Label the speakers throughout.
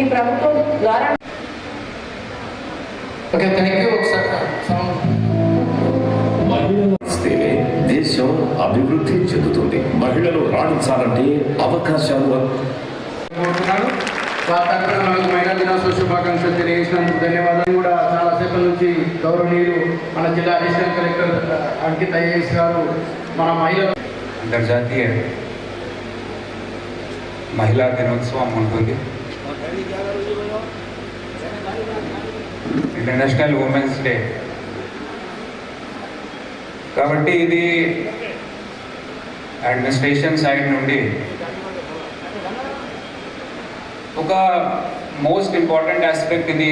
Speaker 1: ఈ ప్రభుత్వం ద్వారా
Speaker 2: ఓకే థ్యాంక్ యూ
Speaker 3: దేశం అభివృద్ధి చెందుతుంది. మహిళలు రాణించాలంటే అవకాశాలు
Speaker 2: మహిళా దినోత్సవ శుభాకాంక్షలు తెలియజేసినందుకు ధన్యవాదాలు. కూడా చాలా సేపటి నుంచి గౌరవనీయులు మన జిల్లా అడిషనల్ కలెక్టర్ అంకిత్ ఐఏఎస్ గారు మన మహిళలు
Speaker 4: అంతర్జాతీయ మహిళా దినోత్సవం ఉంటుంది. ఇంటర్నేషనల్ ఉమెన్స్ డే కాబట్టి ఇది అడ్మినిస్ట్రేషన్ సైడ్ నుండి ఒక మోస్ట్ ఇంపార్టెంట్ ఆస్పెక్ట్ ఇది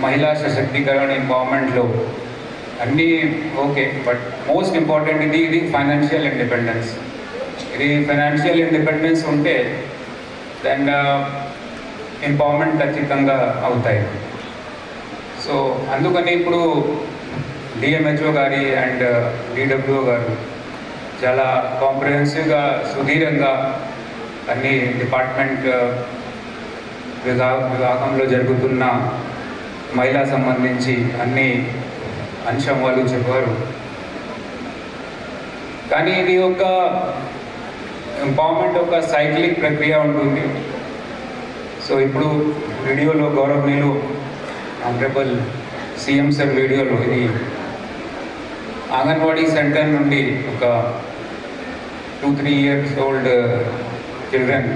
Speaker 4: మహిళా సశక్తీకరణ ఎంపవర్మెంట్లో అన్నీ ఓకే బట్ మోస్ట్ ఇంపార్టెంట్ ఇది ఇది ఫైనాన్షియల్ ఇండిపెండెన్స్ ఇది ఫైనాన్షియల్ ఇండిపెండెన్స్ ఉంటే దెన్ ఎంపవర్మెంట్ ఖచ్చితంగా అవుతాయి. సో అందుకని ఇప్పుడు డిఎంహెచ్ఓ గారి అండ్ డిడబ్ల్యూఓ uh, గారు చాలా కాంప్రహెన్సివ్గా సుదీర్ఘంగా అన్ని డిపార్ట్మెంట్ uh, విభా విభాగంలో జరుగుతున్న మహిళా సంబంధించి అన్ని అంశం వాళ్ళు చెప్పారు. కానీ ఇది ఒక ఎంపవర్మెంట్ ఒక సైక్లిక్ ప్రక్రియ ఉంటుంది. సో ఇప్పుడు వీడియోలో గౌరవనీయులు ఆనరబుల్ సీఎం సార్ వీడియోలో ఇది అంగన్వాడీ సెంటర్ నుండి ఒక two three years old children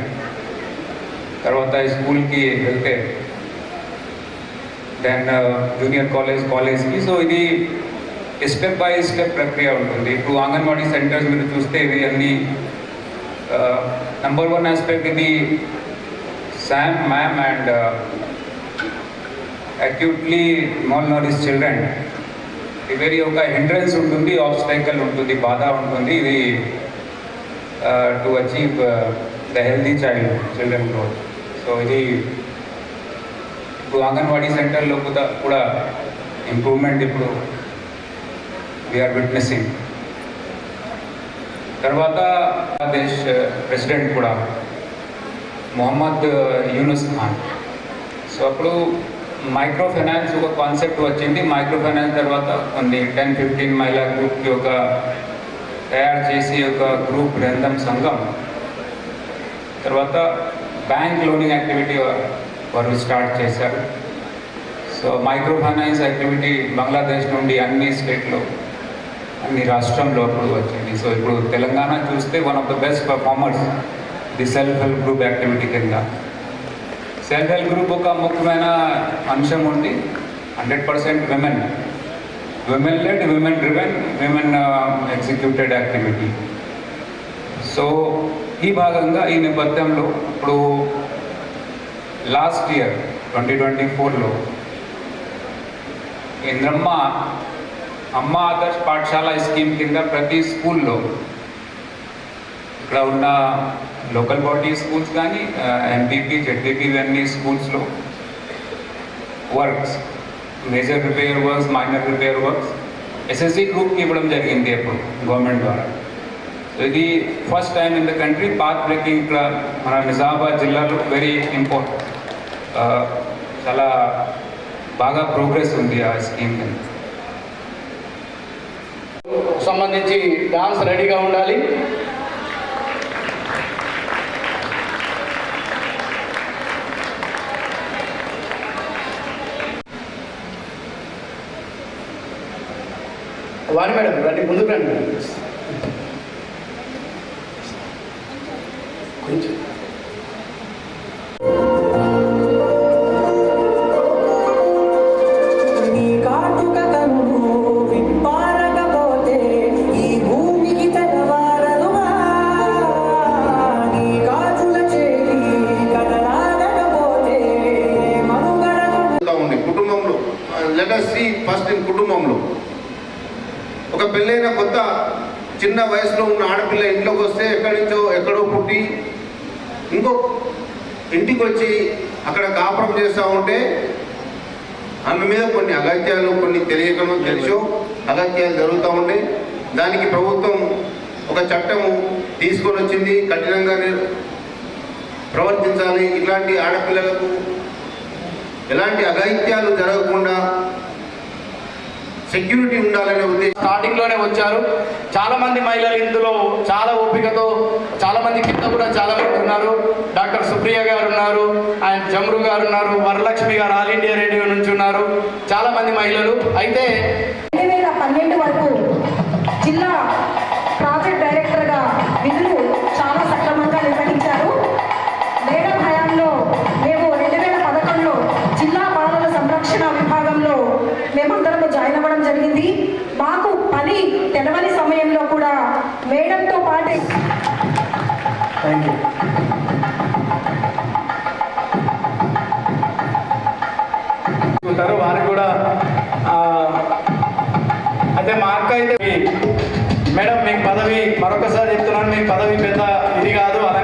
Speaker 4: తర్వాత స్కూల్కి వెళ్తే దెన్ జూనియర్ కాలేజ్ కాలేజ్కి సో ఇది స్టెప్ బై స్టెప్ ప్రక్రియ ఉంటుంది ఇప్పుడు అంగన్వాడీ సెంటర్స్ మీరు చూస్తే ఇవి అన్ని నంబర్ వన్ ఆస్పెక్ట్ ఇది SAM MAM and acutely malnourished children ఇవరి ఒక హిండ్రెన్స్ ఉంటుంది ఆబ్స్టైకల్ ఉంటుంది బాధ ఉంటుంది ఇది to achieve the healthy child children growth so ఇది ఇప్పుడు అంగన్వాడీ సెంటర్లో కూడా కూడా ఇంప్రూవ్మెంట్ ఇప్పుడు వీఆర్ విట్నెసింగ్ తర్వాత దేశ్ ప్రెసిడెంట్ కూడా మొహమ్మద్ యూనుస్ ఖాన్. సో అప్పుడు మైక్రో ఫైనాన్స్ ఒక కాన్సెప్ట్ వచ్చింది. మైక్రో ఫైనాన్స్ తర్వాత కొన్ని టెన్ ఫిఫ్టీన్ మహిళా గ్రూప్కి ఒక తయారు చేసి ఒక గ్రూప్ గ్రంథం సంఘం. తర్వాత బ్యాంక్ లోనింగ్ యాక్టివిటీ వారు స్టార్ట్ చేశారు. So micro finance activity Bangladesh నుండి అన్ని స్టేట్లో అన్ని రాష్ట్రంలో అప్పుడు వచ్చింది. సో ఇప్పుడు తెలంగాణ చూస్తే one of the best performers the self help group activity కింద. సెల్ఫ్ హెల్ప్ గ్రూప్ ఒక ముఖ్యమైన అంశం ఉంది. Hundred percent women. Women led women driven women executed activity so ఈ భాగంగా ఈ నేపథ్యంలో ఇప్పుడు లాస్ట్ ఇయర్ ట్వంటీ ట్వంటీ ఫోర్లో ఇంద్రమ్మ అమ్మ ఆదర్శ్ పాఠశాల స్కీమ్ కింద ప్రతి స్కూల్లో ఇక్కడ ఉన్న లోకల్ బాడీ స్కూల్స్ కానీ ఎంపీపీ జెడ్పీపీ ఇవన్నీ స్కూల్స్లో works major repair works minor repair works SSC గ్రూప్కి ఇవ్వడం జరిగింది ఎప్పుడు గవర్నమెంట్ ద్వారా. సో ఇది first time in the country path breaking ఇక్కడ మన నిజామాబాద్ జిల్లాలో వెరీ ఇంపార్టెంట్ చాలా బాగా ప్రోగ్రెస్ ఉంది ఆ స్కీమ్ కింద.
Speaker 2: సంబంధించి డాన్స్ రెడీగా ఉండాలి. వాణి మేడం రండి ముందుకు రండి.
Speaker 5: పెళ్ళైన కొత్త చిన్న వయసులో ఉన్న ఆడపిల్ల ఇంట్లోకి వస్తే ఎక్కడి నుంచో ఎక్కడో పుట్టి ఇంకో ఇంటికి వచ్చి అక్కడ కాపురం చేస్తూ ఉంటే ఆమె మీద కొన్ని అగత్యాలు కొన్ని తెలియకనో తెలుసో అగత్యాలు జరుగుతూ ఉండే. దానికి ప్రభుత్వం ఒక చట్టము తీసుకొని వచ్చింది. కఠినంగా ప్రవర్తించాలి. ఇలాంటి ఆడపిల్లలకు ఎలాంటి అఘాయిత్యాలు జరగకుండా సెక్యూరిటీ ఉండాలనే ఉద్దేశం.
Speaker 2: స్టార్టింగ్లోనే వచ్చారు. చాలా మంది మహిళలు ఇందులో చాలా ఓపికతో చాలా మంది కింద కూడా చాలా మంది ఉన్నారు. డాక్టర్ సుప్రియ గారు ఉన్నారు ఆయన జమ్రు గారు ఉన్నారు వరలక్ష్మి గారు ఆల్ ఇండియా రేడియో నుంచి ఉన్నారు. చాలా మంది మహిళలు. అయితే
Speaker 1: రెండు వేల పన్నెండు
Speaker 2: థ్యాంక్ యూ ఉంటారు వారికి కూడా ఆ, అయితే మా అక్క అయితే మేడం మీకు పదవి మరొకసారి చెప్తున్నాను మీకు పదవి పెద్ద ఇది కాదు అలా